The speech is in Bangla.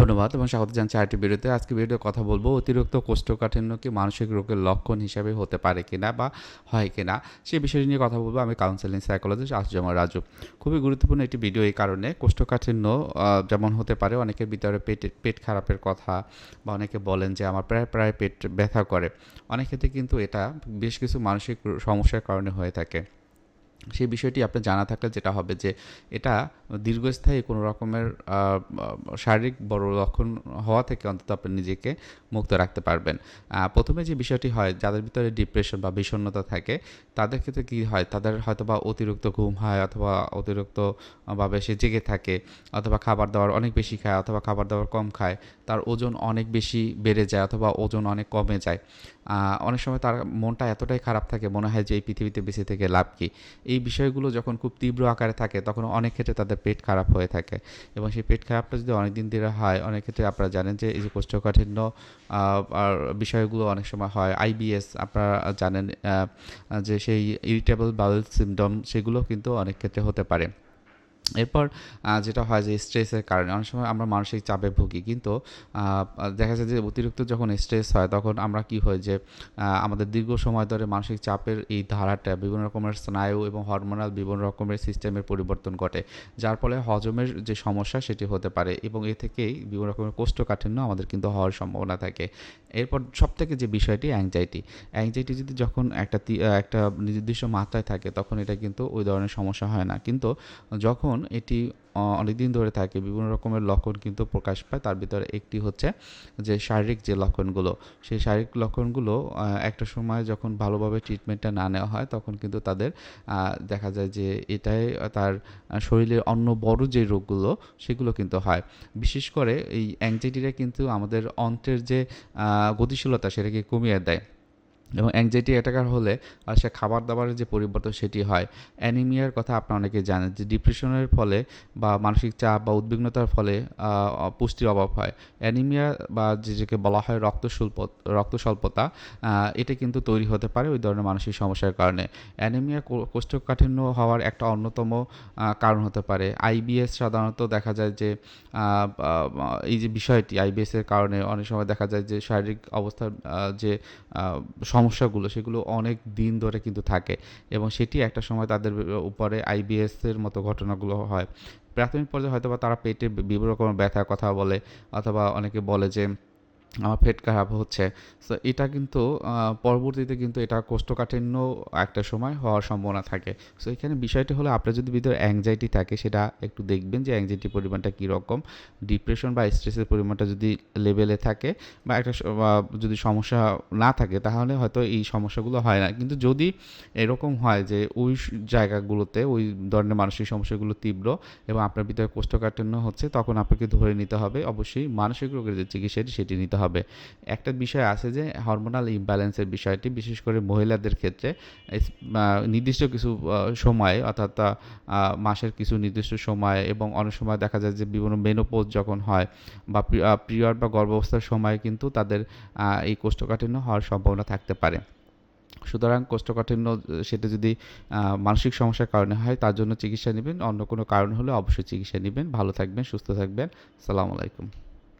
ধন্যবাদ এবং স্বাগত জানছি আরেকটি ভিডিওতে। আজকে ভিডিওতে কথা বলব, অতিরিক্ত কোষ্ঠকাঠিন্য কি মানসিক রোগের লক্ষণ হিসাবে হতে পারে কিনা বা হয় কিনা, সে বিষয় নিয়ে কথা বলব। আমি কাউন্সেলিং সাইকোলজিস্ট আসজামা রাজু। খুবই গুরুত্বপূর্ণ একটি ভিডিও এই কারণে। কোষ্ঠকাঠিন্য যেমন হতে পারে, অনেকের ভিতরে পেট পেট খারাপের কথা বা অনেকে বলেন যে আমার প্রায় প্রায় পেট ব্যথা করে। অনেক ক্ষেত্রে কিন্তু এটা বেশ কিছু মানসিক সমস্যার কারণে হয়ে থাকে। সেই বিষয়টি আপনার জানা থাকলে যেটা হবে যে এটা দীর্ঘস্থায়ী কোনো রকমের শারীরিক বড় লক্ষণ হওয়া থেকে অন্তত আপনি নিজেকে মুক্ত রাখতে পারবেন। প্রথমে যে বিষয়টি হয়, যাদের ভিতরে ডিপ্রেশন বা বিষণ্ণতা থাকে, তাদের ক্ষেত্রে কী হয়? তাদের হয়তো বা অতিরিক্ত ঘুম হয় অথবা অতিরিক্ত ভাবে সে জেগে থাকে, অথবা খাবার দাবার অনেক বেশি খায়, অথবা খাবার দাবার কম খায়, তার ওজন অনেক বেশি বেড়ে যায় অথবা ওজন অনেক কমে যায়। অনেক সময় তার মনটা এতটাই খারাপ থাকে, মনে হয় যে এই পৃথিবীতে বেঁচে থেকে লাভ কি? এই বিষয়গুলো যখন খুব তীব্র আকারে থাকে, তখন অনেক ক্ষেত্রে তাদের পেট খারাপ হয়ে থাকে। এবং সেই পেট খারাপটা যদি অনেক দিন ধরে হয়, অনেক ক্ষেত্রে আপনারা জানেন যে এই যে কোষ্ঠকাঠিন্য বিষয়গুলো অনেক সময় হয় আইবিএস আপনারা জানেন যে সেই ইরিটেবল বাউল সিমডম, সেগুলো কিন্তু অনেক ক্ষেত্রে হতে পারে। এরপর যেটা হয় যে স্ট্রেসের কারণে, অনেক সময় আমরা মানসিক চাপে ভুগি, কিন্তু দেখা যায় যে অতিরিক্ত যখন স্ট্রেস হয়, তখন আমরা কি হয় যে আমাদের দীর্ঘ সময় ধরে মানসিক চাপের এই ধারাটা বিভিন্ন রকমের স্নায়ু এবং হরমোনাল বিভিন্ন রকমের সিস্টেমের পরিবর্তন ঘটে। যার ফলে হজমের যে সমস্যা, সেটি হতে পারে এবং এ থেকেই বিভিন্ন রকমের কোষ্ঠকাঠিন্য আমাদের কিন্তু হওয়ার সম্ভাবনা থাকে। এরপর সব থেকে যে বিষয়টি অ্যাংজাইটি অ্যাংজাইটি যদি যখন একটা একটা নির্দিষ্ট মাত্রায় থাকে, তখন এটা কিন্তু ওই ধরনের সমস্যা হয় না। কিন্তু যখন এটি অনেকদিন ধরে থাকে। বিভিন্ন রকমের লক্ষণ কিন্তু প্রকাশ পায়। তার ভিতরে একটি হচ্ছে যে শারীরিক যে লক্ষণগুলো, সেই শারীরিক লক্ষণগুলো একটা সময় যখন ভালোভাবে ট্রিটমেন্টটা না নেওয়া হয়, তখন কিন্তু তাদের দেখা যায় যে এটাই তার শরীরের অন্য বড় যে রোগগুলো, সেগুলো কিন্তু হয়। বিশেষ করে এই অ্যাংজাইটিটা কিন্তু আমাদের অন্ত্রের যে গতিশীলতা, সেটাকে কমিয়ে দেয়। এবং অ্যাংজাইটি অ্যাটাকার হলে সে খাবার দাবারের যে পরিবর্তন সেটি হয়। অ্যানিমিয়ার কথা আপনারা অনেকে জানেন যে ডিপ্রেশনের ফলে বা মানসিক চাপ বা উদ্বিগ্নতার ফলে পুষ্টির অভাব হয়। অ্যানিমিয়া বা যেটাকে বলা হয় রক্ত স্বল্প রক্ত স্বল্পতা এটা কিন্তু তৈরি হতে পারে ওই ধরনের মানসিক সমস্যার কারণে। অ্যানিমিয়া কোষ্ঠকাঠিন্য হওয়ার একটা অন্যতম কারণ হতে পারে। আইবিএস সাধারণত দেখা যায় যে এই যে বিষয়টি আইবিএস এর কারণে অনেক সময় দেখা যায় যে শারীরিক অবস্থার যে সমস্যাগুলো সেগুলো অনেক দিন ধরে কিন্তু থাকে এবং সেটি একটা সময় তাদের উপরে আইবিএস এর মতো ঘটনাগুলো হয়। প্রাথমিক পর্যায়ে হয়তো বা তারা পেটে বিভিন্ন রকমের ব্যথার কথা বলে অথবা অনেকে বলে যে আমার পেট খারাপ হচ্ছে। তো এটা কিন্তু পরবর্তীতে কিন্তু এটা কোষ্ঠকাঠিন্য একটা সময় হওয়ার সম্ভাবনা থাকে। সো এখানে বিষয়টি হলো, আপনার যদি ভিতরে অ্যাংজাইটি থাকে, সেটা একটু দেখবেন যে অ্যাংজাইটির পরিমাণটা কীরকম। ডিপ্রেশন বা স্ট্রেসের পরিমাণটা যদি লেভেলে থাকে বা একটা যদি সমস্যা না থাকে, তাহলে হয়তো এই সমস্যাগুলো হয় না। কিন্তু যদি এরকম হয় যে ওই জায়গাগুলোতে, ওই ধরনের মানসিক সমস্যাগুলো তীব্র এবং আপনার ভিতরে কোষ্ঠকাঠিন্য হচ্ছে, তখন আপনাকে ধরে নিতে হবে। অবশ্যই মানসিক রোগের যে চিকিৎসাটি, সেটি নিতে হবে একটা বিষয় আছে যে হরমোনাল ইমব্যালেন্সের বিষয়টি, বিশেষ করে মহিলাদের ক্ষেত্রে নির্দিষ্ট কিছু সময়, অর্থাৎ মাসের কিছু নির্দিষ্ট সময় এবং অনেক সময় দেখা যায় যে বিভিন্ন মেনোপোজ যখন হয় বা পিরিয়ড বা গর্ভাবস্থার সময় কিন্তু তাদের এই কোষ্ঠকাঠিন্য হওয়ার সম্ভাবনা থাকতে পারে। সুতরাং কোষ্ঠকাঠিন্য, সেটা যদি মানসিক সমস্যার কারণে হয়, তার জন্য চিকিৎসা নেবেন। অন্য কোনো কারণ হলে অবশ্যই চিকিৎসা নেবেন। ভালো থাকবেন, সুস্থ থাকবেন। সালাম আলাইকুম।